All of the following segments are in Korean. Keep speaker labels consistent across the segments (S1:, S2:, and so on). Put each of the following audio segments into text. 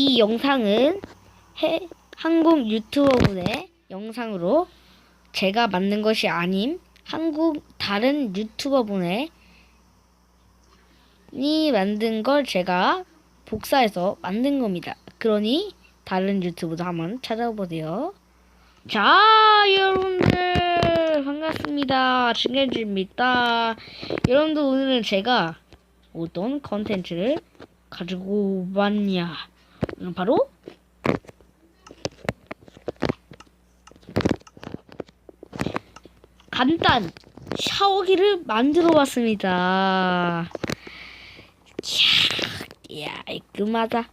S1: 이 영상은 해, 한국 유튜버분의 영상으로 제가 만든 것이 아님 한국 다른 유튜버분의 이 만든 걸 제가 복사해서 만든 겁니다. 그러니 다른 유튜브도 한번 찾아보세요. 자, 여러분들 반갑습니다. 증해주입니다. 여러분들 오늘은 제가 어떤 컨텐츠를 가지고 왔냐? 바로 간단 샤워기를 만들어 봤습니다. 이야, 깔끔하다.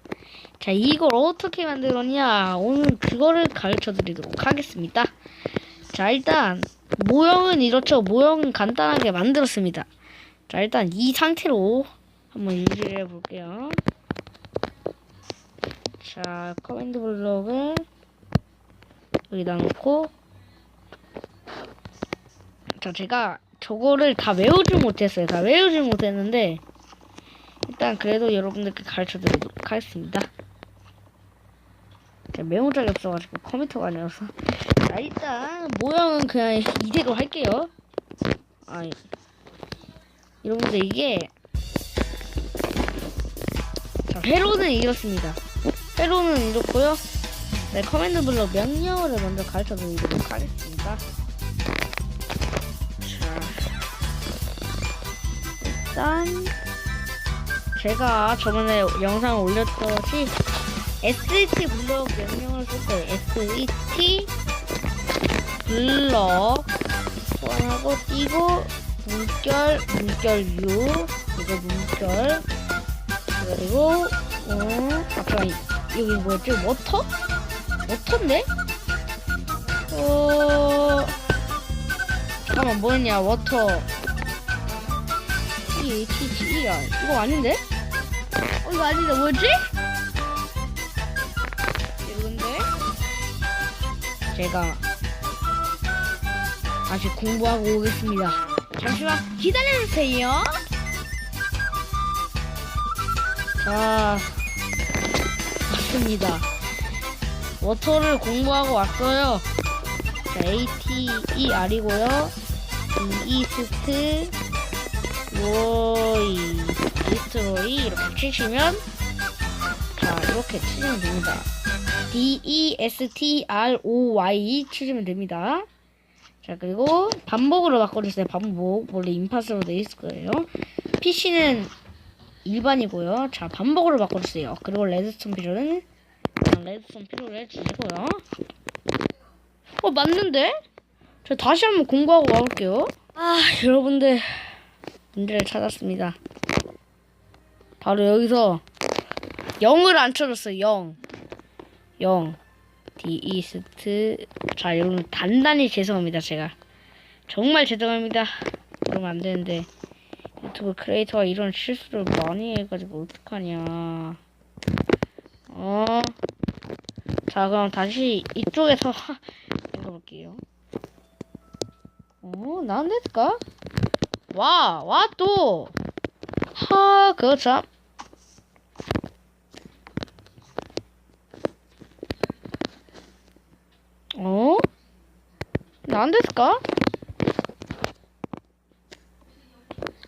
S1: 자, 이걸 어떻게 만들었냐? 오늘 그거를 가르쳐 드리도록 하겠습니다. 자, 일단, 모형은 이렇죠. 모형은 간단하게 만들었습니다. 자, 일단 이 상태로 한번 유지를 해볼게요. 자, 커맨드 블록을 여기다 놓고, 자, 제가 저거를 다 외우지 못했어요. 다 외우지 못했는데, 일단 그래도 여러분들께 가르쳐 드리도록 하겠습니다. 메모장이 없어가지고 컴퓨터가 아니어서. 자, 일단 모양은 그냥 이대로 할게요. 아, 여러분들 이게 자, 회로는 이렇습니다. 회로는 이렇고요. 네, 커맨드 블록 명령어를 먼저 가르쳐 드리도록 하겠습니다. 자, 일단 제가 저번에 영상을 올렸듯이 ST 블럭 명령을 쓸 거예요. ST 블럭 소환하고 띄고 물결 물결 U 이거 물결 그리고 어 아까 여기 뭐였지 워터? 워터인데? 어 잠깐만 뭐였냐? 워터. E H G E R 이거 아닌데? 어 이거 아닌데? 뭐지? 이건데? 제가 다시 공부하고 오겠습니다. 잠시만 기다려주세요. 자, 맞습니다. 워터를 공부하고 왔어요. 자, ATER이고요. 이스트 로이 이스트로이 이렇게 치시면 자 이렇게 치시면 됩니다. D E S T R O Y 치시면 됩니다. 자 그리고 반복으로 바꿔주세요. 반복 원래 인파스로 돼 있을 거예요. PC는 일반이고요. 자 반복으로 바꿔주세요. 그리고 레드스톤 필요는 레드스톤 필요를 해주시고요. 어 맞는데? 저 다시 한번 공부하고 와볼게요. 아 여러분들 문제를 찾았습니다. 바로 여기서 0을 안 쳐줬어요. 0. 0. 디이스트 자 여러분 단단히 죄송합니다 제가 정말 죄송합니다 그러면 안 되는데 유튜브 크리에이터가 이런 실수를 많이 해가지고 어떡하냐. 어 자 그럼 다시 이쪽에서 읽어볼게요. 어 난데스까? 와 와 또 하 그거 참. 어? 안 됐을까?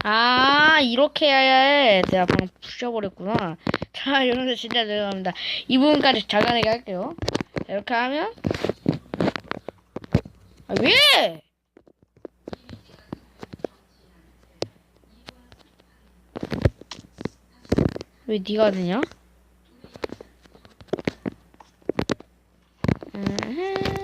S1: 아, 이렇게 해야 해. 내가 방금 부셔버렸구나. 자, 여러분들 진짜 죄송합니다. 이 부분까지 잘가내게 할게요. 자, 이렇게 하면. 아, 왜? 왜 네가 되냐? 아,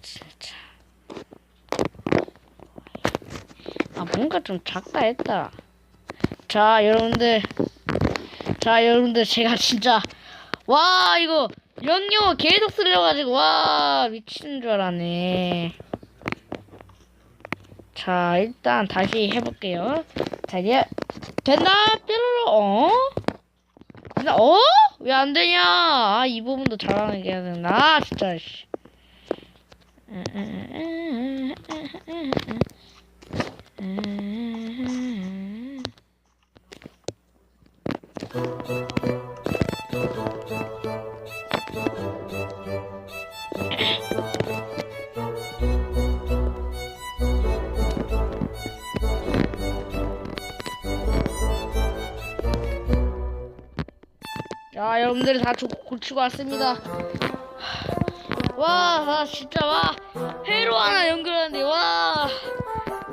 S1: 진짜. 아, 뭔가 좀 작다 했다. 자, 여러분들. 자, 여러분들, 제가 진짜 와 이거 연료 계속 쓸려가지고 와 미치는 줄 알았네. 자 일단 다시 해볼게요. 자 이제 됐나 뾰로로 어? 됐나 어? 왜 안 되냐? 아 이 부분도 잘하는 게 해야 된다. 아 진짜 씨. 자, 여러분들 다 조- 고치고 왔습니다. 와, 나 진짜 와 회로 하나 연결하는데 와.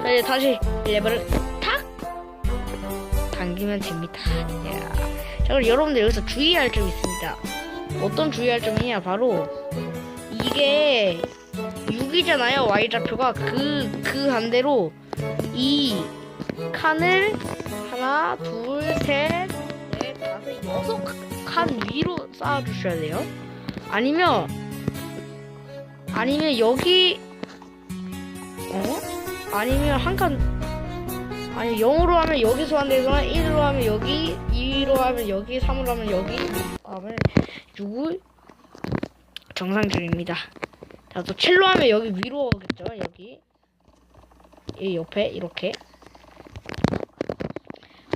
S1: 자, 이제 다시 레버를 탁 당기면 됩니다. 야. 자, 그럼 여러분들 여기서 주의할 점이 있습니다. 어떤 주의할 점이냐? 바로 이게 6이잖아요. Y 좌표가 그그 반대로 이 칸을 하나, 둘, 셋, 넷, 다섯, 여섯 칸 위로 쌓아주셔야 돼요. 아니면 아니면 여기 어? 아니면 한 칸 아니 0으로 하면 여기 소환되거나 1으로 하면 여기 2로 하면 여기 3으로 하면 여기 하면 6을 정상적입니다. 자, 또 7로 하면 여기 위로 오겠죠. 여기 이 옆에 이렇게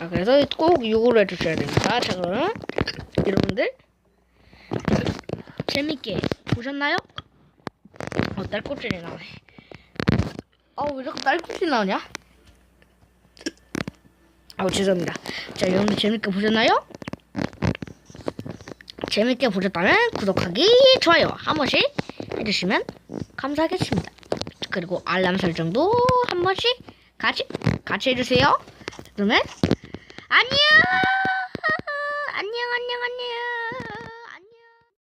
S1: 아, 그래서 꼭 6으로 해주셔야 됩니다. 자, 그럼 여러분들 재밌게 보셨나요? 날껍질이 나네. 아왜 자꾸 날껍질 나오냐? 아우 어, 죄송합니다. 자 여러분들 재밌게 보셨나요? 재밌게 보셨다면 구독하기, 좋아요 한 번씩 해주시면 감사하겠습니다. 그리고 알람 설정도 한 번씩 같이 같이 해주세요. 그러면 안녕 안녕 안녕 안녕